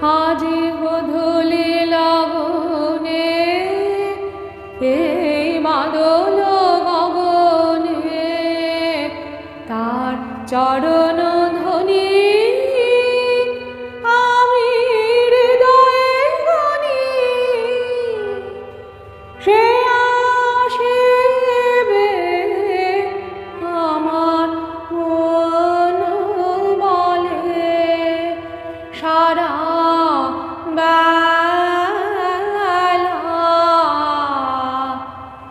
আজি বধুলি লগনে এই মাদল গগনে তার চরণ ধ্বনি আমি হৃদয়ে সে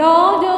রজ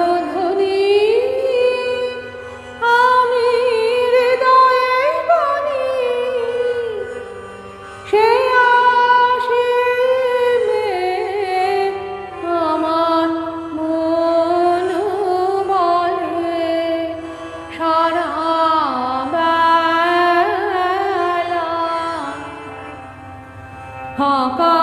हाँ, का